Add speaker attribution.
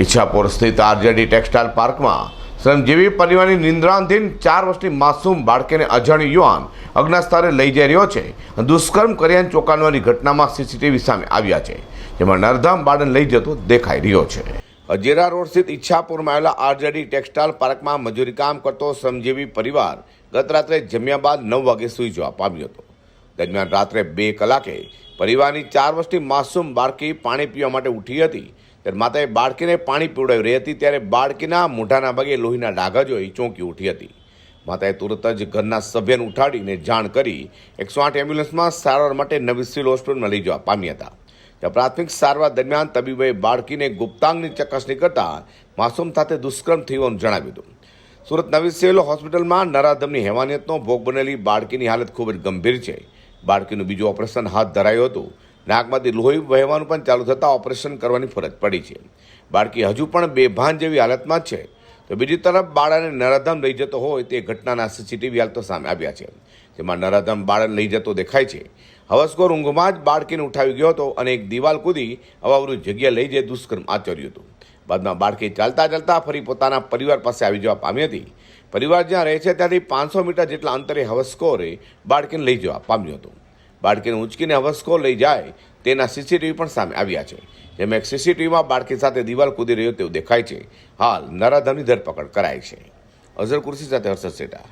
Speaker 1: ઈચ્છાપુર સ્થિત RJD textile પાર્કમાં શ્રમજીવી પરિવારની નિંદ્રાંધીન ચાર વર્ષની માસૂમ બાળકીને અજાણ્યો યુવાન અજ્ઞાસ્તારે લઈ જઈ રહ્યો છે. દુષ્કર્મ કર્યાને ચોંકાવવાની ઘટનામાં સીસીટીવી સામે આવ્યા છે, જેમાં નરધામ બાળન લઈ જતો દેખાઈ રહ્યો છે. અજેરા રોડ સ્થિત ઈચ્છાપુરમાં આવેલા આરજેડી ટેક્સટાઇલ પાર્કમાં મજૂરી કામ કરતો શ્રમજીવી પરિવાર ગત રાત્રે જમ્યા બાદ નવ વાગે સૂઈ જવા પામ્યો હતો. દરમિયાન રાત્રે બે કલાકે પરિવારની ચાર વર્ષની માસૂમ બાળકી પાણી પીવા માટે ઉઠી હતી. ત્યારે માતાએ બાળકીને પાણી પીવડાવી રહી હતી, ત્યારે બાળકીના મોઢાના ભાગે લોહીના ડાઘા જોઈ ચોંકી ઉઠી હતી. માતાએ તુરત જ ઘરના સભ્યને ઉઠાડીને જાણ કરી એકસો આઠ એમ્બ્યુલન્સમાં સારવાર માટે નવી સિવિલ હોસ્પિટલમાં લઈ જવા પામ્યા હતા. ત્યાં પ્રાથમિક સારવાર દરમિયાન તબીબોએ બાળકીને ગુપ્તાંગની ચકાસણી કરતા માસૂમ સાથે દુષ્કર્મ થયું જણાવ્યું હતું. સુરત નવી સિવિલ હોસ્પિટલમાં નરાધમની હેવાનિયતનો ભોગ બનેલી બાળકીની હાલત ખૂબ જ ગંભીર છે. બાળકીનું બીજું ઓપરેશન હાથ ધરાયું હતું. નાકમાંથી લોહી વહેવાનું પણ ચાલુ થતાં ઓપરેશન કરવાની ફરજ પડી છે. બાળકી હજુ પણ બેભાન જેવી હાલતમાં છે. તો બીજી તરફ બાળાને નરાધમ લઈ જતો હોય તે ઘટનાના સીસીટીવી હાલ તો સામે આવ્યા છે. જેમાં નરાધમ બાળાને લઈ જતો દેખાય છે. હવસખોર ઊંઘમાં જ બાળકીને ઉઠાવી ગયો હતો અને એક દિવાલ કૂદી અવાવરું જગ્યા લઈ જઈ દુષ્કર્મ આચર્યું હતું. બાદમાં બાળકી ચાલતા ચાલતા ફરી પોતાના પરિવાર પાસે આવી જવા પામી હતી. પરિવાર જ્યાં રહે છે ત્યાંથી પાંચસો મીટર જેટલા અંતરે હવસ્કોરે બાળકીને લઈ જવા પામ્યું હતું. બાળકીને ઉંચકીને હવસ્કોર લઈ જાય તેના સીસીટીવી પણ સામે આવ્યા છે, જેમાં એક સીસીટીવીમાં બાળકી સાથે દિવાલ કૂદી રહ્યો તેવું દેખાય છે. હાલ નરાધમની ધરપકડ કરાઈ છે. અઝર કુર્સી સાથે હર્ષદ સેટા.